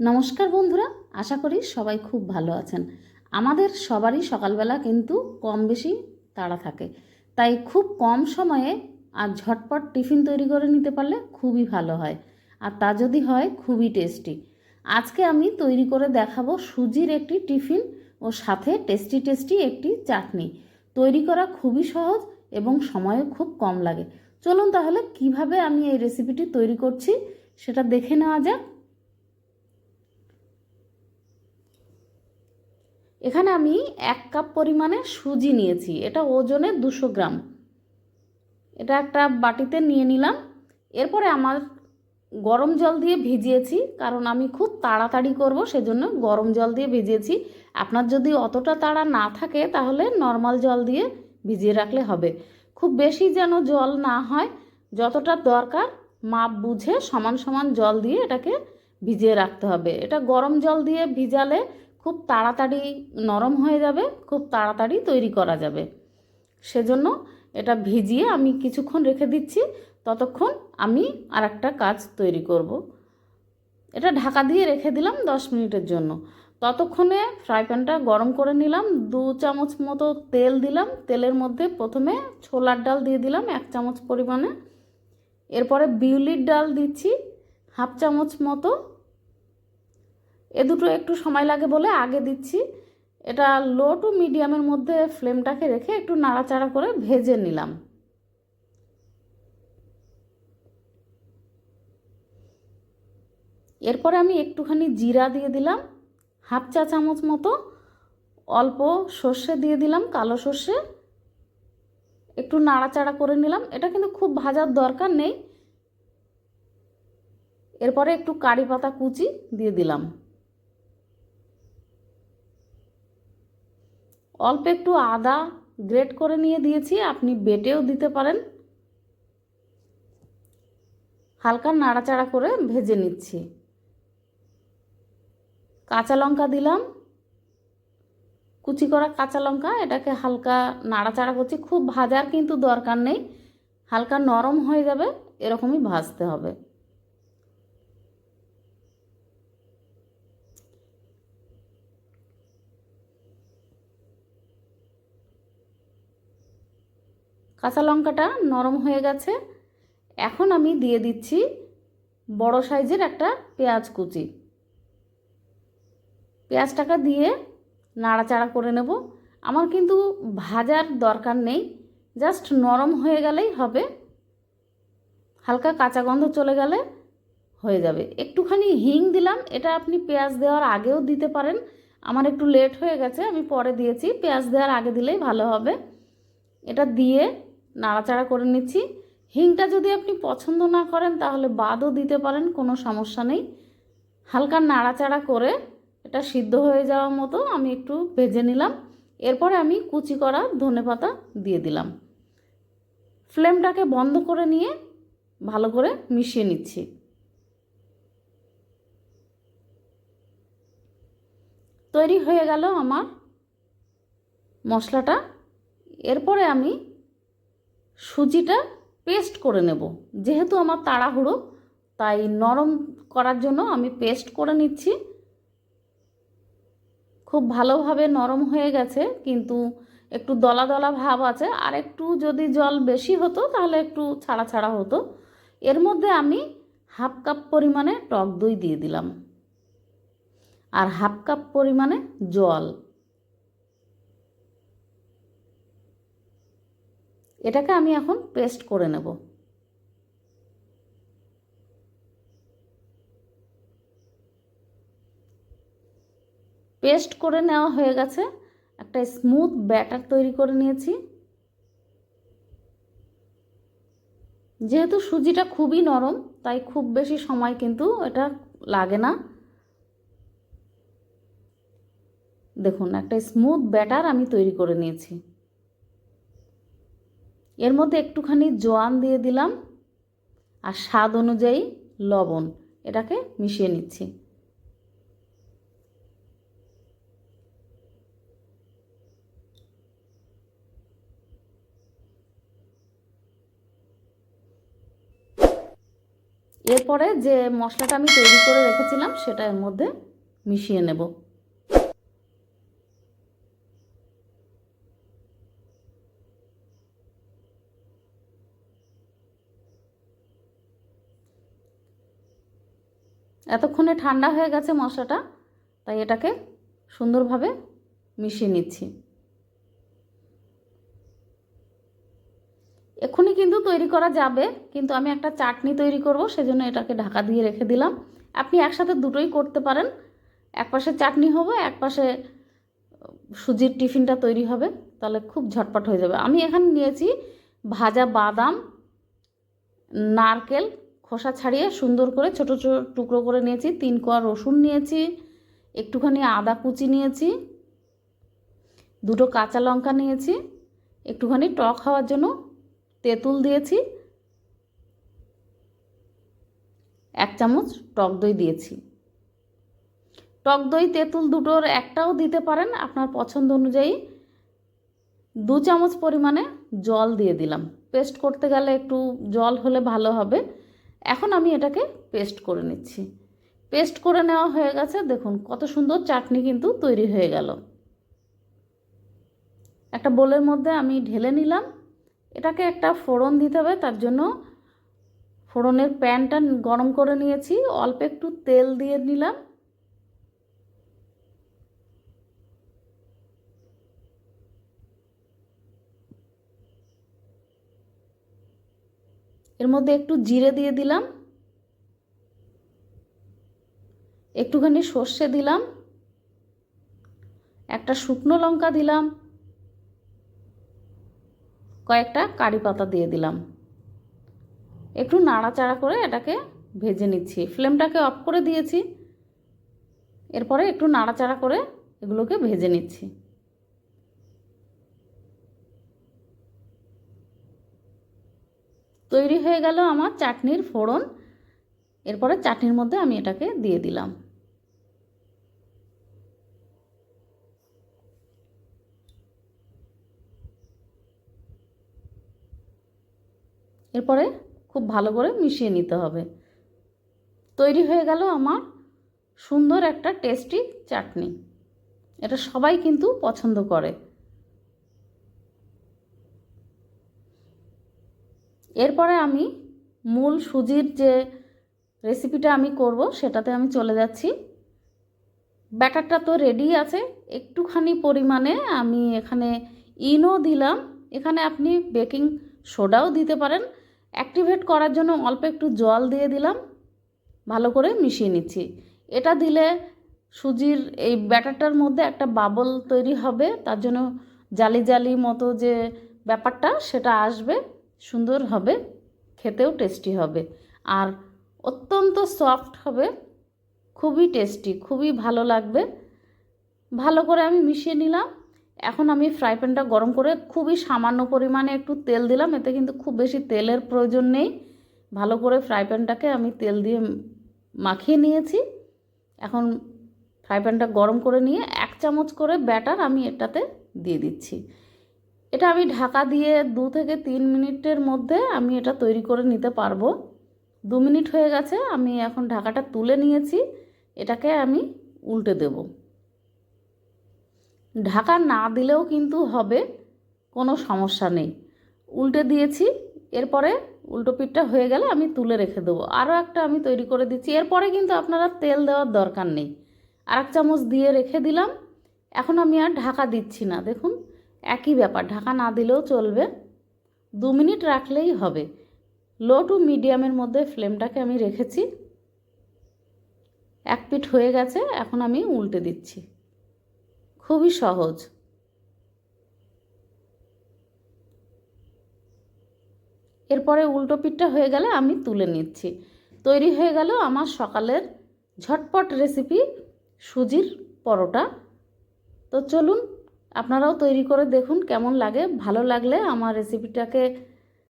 নমস্কার বন্ধুরা, আশা করি সবাই খুব ভালো আছেন। আমাদের সবারই সকালবেলা কিন্তু কম বেশি তাড়া থাকে। তাই খুব কম সময়ে আর ঝটপট টিফিন তৈরি করে নিতে পারলে খুবই ভালো হয়। আর তা যদি হয়, খুবই টেস্টি। আজকে আমি তৈরি করে দেখাবো সুজির একটি টিফিন ও সাথে টেস্টি টেস্টি একটি চাটনি। তৈরি করা খুবই সহজ এবং সময়ও খুব কম লাগে। চলুন তাহলে কীভাবে আমি এই রেসিপিটি তৈরি করছি, সেটা দেখে নেওয়া যাক। এখানে আমি এক কাপ পরিমাণে সুজি নিয়েছি, এটা ওজনে দুশো গ্রাম। এটা একটা বাটিতে নিয়ে নিলাম। এরপরে আমার গরম জল দিয়ে ভিজিয়েছি, কারণ আমি খুব তাড়াতাড়ি করব, সেজন্য গরম জল দিয়ে ভিজিয়েছি। আপনার যদি অতটা তাড়া না থাকে, তাহলে নর্মাল জল দিয়ে ভিজিয়ে রাখলে হবে। খুব বেশি যেন জল না হয়, যতটা দরকার মাপ বুঝে সমান সমান জল দিয়ে এটাকে ভিজিয়ে রাখতে হবে। এটা গরম জল দিয়ে ভিজালে খুব তাড়াতাড়ি নরম হয়ে যাবে, খুব তাড়াতাড়ি তৈরি করা যাবে। সেজন্য এটা ভিজিয়ে আমি কিছুক্ষণ রেখে দিচ্ছি, ততক্ষণ আমি আর একটা কাজ তৈরি করব। এটা ঢাকা দিয়ে রেখে দিলাম দশ মিনিটের জন্য। ততক্ষণে ফ্রাই প্যানটা গরম করে নিলাম, দু চামচ মতো তেল দিলাম, তেলের মধ্যে প্রথমে ছোলার ডাল দিয়ে দিলাম এক চামচ পরিমাণে। এরপরে বিউলির ডাল দিচ্ছি, হাফ চামচ মতো এ দুটো একটু সময় লাগে বলে আগে দিচ্ছি। এটা লো টু মিডিয়ামের মধ্যে ফ্লেমটাকে রেখে একটু নাড়াচাড়া করে ভেজে নিলাম। এরপরে আমি একটুখানি জিরা দিয়ে দিলাম, হাফ চা চামচ মতো, অল্প সর্ষে দিয়ে দিলাম, কালো সর্ষে। একটু নাড়াচাড়া করে নিলাম, এটা কিন্তু খুব ভাজার দরকার নেই। এরপরে একটু কারি পাতা কুচি দিয়ে দিলাম। অল্প একটু আদা গ্রেট করে নিয়ে দিয়েছি, আপনি বেটেও দিতে পারেন। হালকা নাড়াচাড়া করে ভেজে নিচ্ছি। কাঁচা লঙ্কা দিলাম। কুচি করা কাঁচা লঙ্কা, এটাকে হালকা নাড়াচাড়া করছি। খুব ভাজার কিন্তু দরকার নেই, হালকা নরম হয়ে যাবে, এরকমই ভাজতে হবে। কাঁচা লঙ্কাটা নরম হয়ে গেছে। এখন আমি দিয়ে দিচ্ছি বড় সাইজের একটা পেঁয়াজ কুচি। পেঁয়াজটাকে দিয়ে নাড়াচাড়া করে নেব। আমার কিন্তু ভাজার দরকার নেই, জাস্ট নরম হয়ে গেলেই হবে। হালকা কাঁচা গন্ধ চলে গেলে হয়ে যাবে। একটুখানি হিং দিলাম, এটা আপনি পেঁয়াজ দেওয়ার আগেও দিতে পারেন। আমার একটু লেট হয়ে গেছে, আমি পরে দিয়েছি। পেঁয়াজ দেওয়ার আগে দিলেই ভালো হবে। এটা দিয়ে নাড়াচাড়া করে নিচ্ছি। হিংটা যদি আপনি পছন্দ না করেন, তাহলে বাদও দিতে পারেন, কোনো সমস্যা নেই। হালকা নাড়াচাড়া করে এটা সিদ্ধ হয়ে যাওয়ার মতো আমি একটু ভেজে নিলাম। এরপরে আমি কুচি করা ধনে পাতা দিয়ে দিলাম। ফ্লেমটাকে বন্ধ করে নিয়ে ভালো করে মিশিয়ে নিচ্ছি। তৈরি হয়ে গেল আমার মশলাটা। এরপরে আমি সুজিটা পেস্ট করে নেব। যেহেতু আমার তাড়াহুড়ো, তাই নরম করার জন্য আমি পেস্ট করে নিচ্ছি। খুব ভালোভাবে নরম হয়ে গেছে, কিন্তু একটু দলা দলা ভাব আছে। আর একটু যদি জল বেশি হতো, তাহলে একটু ছাড়া ছাড়া হতো। এর মধ্যে আমি হাফ কাপ পরিমাণে টক দই দিয়ে দিলাম। আর হাফ কাপ পরিমাণে জল। এটাকে আমি এখন পেস্ট করে নেব। পেস্ট করে নেওয়া হয়ে গেছে, একটা স্মুথ ব্যাটার তৈরি করে নিয়েছি। যেহেতু সুজিটা খুবই নরম, তাই খুব বেশি সময় কিন্তু এটা লাগে না। দেখুন, একটা স্মুথ ব্যাটার আমি তৈরি করে নিয়েছি। এর মধ্যে একটুখানি জোয়ান দিয়ে দিলাম আর স্বাদ অনুযায়ী লবণ, এটাকে মিশিয়ে নিচ্ছি। এরপরে যে মশলাটা আমি তৈরি করে রেখেছিলাম, সেটা এর মধ্যে মিশিয়ে নেব। এতক্ষণে ঠান্ডা হয়ে গেছে মশলাটা, তাই এটাকে সুন্দরভাবে মিশিয়ে নিচ্ছি। এক্ষুনি কিন্তু তৈরি করা যাবে, কিন্তু আমি একটা চাটনি তৈরি করব, সেজন্য এটাকে ঢাকা দিয়ে রেখে দিলাম। আপনি একসাথে দুটোই করতে পারেন। এক পাশে চাটনি হবে এক পাশে সুজির টিফিনটা তৈরি হবে, তাহলে খুব ঝটপট হয়ে যাবে। আমি এখানে নিয়েছি ভাজা বাদাম, নারকেল খোসা ছাড়িয়ে সুন্দর করে ছোট ছোট টুকরো করে নিয়েছি, তিন কোয়া রসুন নিয়েছি, একটুখানি আদা কুচি নিয়েছি, দুটো কাঁচা লঙ্কা নিয়েছি, একটুখানি টক হওয়ার জন্য তেঁতুল দিয়েছি, এক চামচ টক দই দিয়েছি। টক দই, তেঁতুল দুটোর একটাও দিতে পারেন, আপনার পছন্দ অনুযায়ী। দু চামচ পরিমাণে জল দিয়ে দিলাম। পেস্ট করতে গেলে একটু জল হলে ভালো হবে। এখন আমি এটাকে পেস্ট করে নিচ্ছি। পেস্ট করে নেওয়া হয়ে গেছে, দেখুন কত সুন্দর চাটনি কিন্তু তৈরি হয়ে গেল। একটা বোলের মধ্যে আমি ঢেলে নিলাম। এটাকে একটা ফোড়ন দিতে হবে, তার জন্য ফোড়নের প্যানটা গরম করে নিয়েছি। অল্প একটু তেল দিয়ে নিলাম। এর মধ্যে একটু জিরে দিয়ে দিলাম। একটুখানি সর্ষে দিলাম। একটা শুকনো লঙ্কা দিলাম। কয়েকটা কারি পাতা দিয়ে দিলাম। একটু নাড়াচাড়া করে এটাকে ভেজে নিচ্ছি। ফ্লেমটাকে অফ করে দিয়েছি। এরপরে একটু নাড়াচাড়া করে এগুলোকে ভেজে নিচ্ছি। তৈরি হয়ে গেল আমার চাটনির ফোড়ন। এরপরে চাটনির মধ্যে আমি এটাকে দিয়ে দিলাম। এরপরে খুব ভালো করে মিশিয়ে নিতে হবে। তৈরি হয়ে গেল আমার সুন্দর একটা টেস্টি চাটনি। এটা সবাই কিন্তু পছন্দ করে। এরপরে আমি মূল সুজির যে রেসিপিটা আমি করব, সেটাতে আমি চলে যাচ্ছি। ব্যাটারটা তো রেডি আছে, একটুখানি পরিমাণে আমি এখানে ইনো দিলাম। এখানে আপনি বেকিং সোডাও দিতে পারেন। অ্যাক্টিভেট করার জন্য অল্প একটু জল দিয়ে দিলাম। ভালো করে মিশিয়ে নিচ্ছি। এটা দিলে সুজির এই ব্যাটারটার মধ্যে একটা বাবল তৈরি হবে। তার জন্য জালি জালি মতো যে ব্যাপারটা, সেটা আসবে। সুন্দর হবে, খেতেও টেস্টি হবে। আর অত্যন্ত সফট হবে, খুবই টেস্টি খুবই ভালো লাগবে। ভালো করে আমি মিশিয়ে নিলাম। এখন আমি ফ্রাই প্যানটা গরম করে খুবই সামান্য পরিমাণে একটু তেল দিলাম, এতে কিন্তু খুব বেশি তেলের প্রয়োজন নেই। ভালো করে ফ্রাই প্যানটাকে আমি তেল দিয়ে মাখিয়ে নিয়েছি। এখন ফ্রাই প্যানটা গরম করে নিয়ে এক চামচ করে ব্যাটার আমি এটাতে দিয়ে দিচ্ছি। এটা আমি ঢাকা দিয়ে দু থেকে তিন মিনিটের মধ্যে আমি এটা তৈরি করে নিতে পারব। দু মিনিট হয়ে গেছে, আমি এখন ঢাকাটা তুলে নিয়েছি, এটাকে আমি উল্টে দেব। ঢাকা না দিলেও কিন্তু হবে, কোনো সমস্যা নেই। উল্টে দিয়েছি, এরপরে উল্টো পিঠটা হয়ে গেলে আমি তুলে রেখে দেবো। আরও একটা আমি তৈরি করে দিচ্ছি, এরপরে কিন্তু আপনারা তেল দেওয়ার দরকার নেই। আর এক চামচ দিয়ে রেখে দিলাম, এখন আমি আর ঢাকা দিচ্ছি না, দেখুন। একই ব্যাপার, ঢাকা না দিলেও চলবে। দু মিনিট রাখলেই হবে। লো টু মিডিয়ামের মধ্যে ফ্লেমটাকে আমি রেখেছি। এক পিঠ হয়ে গেছে, এখন আমি উল্টে দিচ্ছি। খুবই সহজ। এরপরে উল্টো পিঠটা হয়ে গেলে আমি তুলে নিচ্ছি। তৈরি হয়ে গেল আমার সকালের ঝটপট রেসিপি সুজির পরোটা। তো চলুন আপনারাও তৈরি করে দেখুন কেমন লাগে। ভালো লাগলে আমার রেসিপিটাকে